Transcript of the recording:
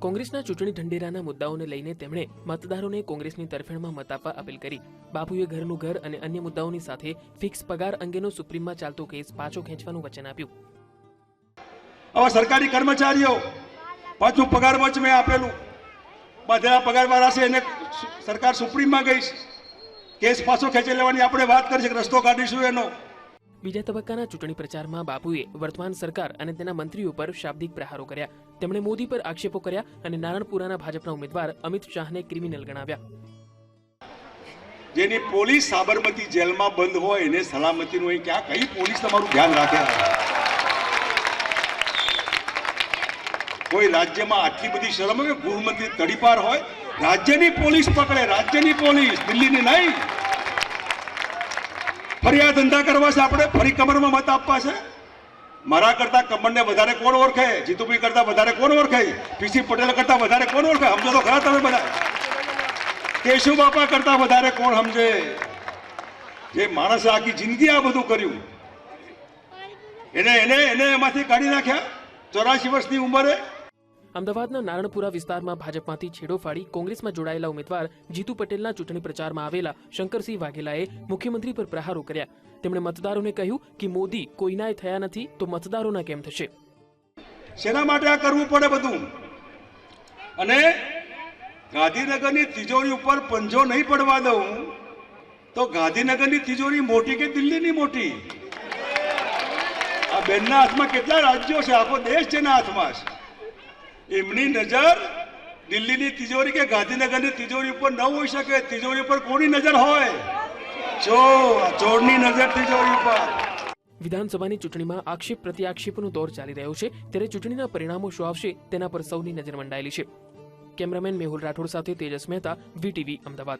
કોંગ્રેસના ચૂંટણી ઢંઢેરાના મુદ્દાઓને લઈને તેમણે મતદારોને કોંગ્રેસની તરફેણમાં મત આપવા અપીલ કરી. બાપુએ ઘરનું ઘર અને અન્ય મુદ્દાઓની સાથે ફિક્સ પગાર અંગેનો સુપ્રીમમાં ચાલતો કેસ પાછો ખેંચવાનું વચન આપ્યું. આવા સરકારી કર્મચારીઓ પાછું પગાર વચ મેં આપેલું. બધા પગારવાળા છે, એને સરકાર સુપ્રીમમાં ગઈ કેસ પાછો ખેંચી લેવાની આપણે વાત કરી છે રસ્તો કાઢીશું એનો. બીજા તબક્કાના ચૂંટણી પ્રચારમાં બાપુએ વર્તમાન સરકાર અને તેના મંત્રીઓ પર શાબ્દિક પ્રહારો કર્યા. તેમણે મોદી પર આક્ષેપો કર્યા અને નારણપુરાના ભાજપના ઉમેદવાર અમિત શાહને ક્રિમિનલ ગણાવ્યા. જેની પોલીસ સાબરમતી જેલમાં બંધ હોય, એને સલામતીનું અહીં ક્યાં, કઈ પોલીસ તમારું ધ્યાન રાખે? કોઈ રાજ્યમાં આટલી બધી શરમ કે ગૃહમંત્રી તડીપાર હોય? રાજ્યની પોલીસ પકડે, રાજ્યની પોલીસ, દિલ્હીની નહીં. ફરી આ ધંધા કરવા છે આપણે, ફરી કમરમાં મત આપવા છે? મારા કરતા કમરને વધારે કોણ ઓળખે? જીતુભાઈ કરતા વધારે કોણ ઓળખે? પીસી પટેલ કરતા વધારે કોણ ઓળખે? સમજો તો ખરા તમે બધા. કેશુ બાપા કરતા વધારે કોણ સમજે? જે માણસે આખી જિંદગી આ બધું કર્યું. એને એને એને એમાંથી કાઢી નાખ્યા? ચોરાશી વર્ષની ઉંમરે અમદાવાદના નારણપુરા વિસ્તારમાં ભાજપમાંથી છેડો ફાડી કોંગ્રેસમાં જોડાયેલા ઉમેદવાર જીતુ પટેલના ચૂંટણી પ્રચારમાં આવેલા શંકરસિંહ વાઘેલાએ મુખ્યમંત્રી પર પ્રહારો કર્યા. તેમણે મતદારોને કહ્યું કે મોદી કોઈનાય થયા નથી તો મતદારોના કેમ થશે? શેના માટે આ કરવું પડે બધું? અને ગાંધીનગરની તિજોરી ઉપર પંજો નહીં પડવા દઉં તો ગાંધીનગરની તિજોરી મોટી કે દિલ્હીની મોટી? આ બેનના હાથમાં કેટલા રાજ્યો છે? આખો દેશ એના હાથમાં છે. એમની નજર દિલ્હીની તિજોરી કે ગાંધીનગરની તિજોરી ઉપર ન હોઈ શકે. તિજોરી ઉપર કોની નજર હોય? ચોર ચોરની નજર તિજોરી ઉપર. વિધાનસભાની ચૂંટણીમાં આક્ષેપ પ્રત્યાક્ષેપનો દોર ચાલી રહ્યો છે. ત્યારે ચૂંટણીના પરિણામો શું આવશે તેના પર સૌની નજર મંડાયેલી છે. કેમેરામેન મેહુલ રાઠોડ સાથે તેજસ મહેતા, વીટીવી અમદાવાદ.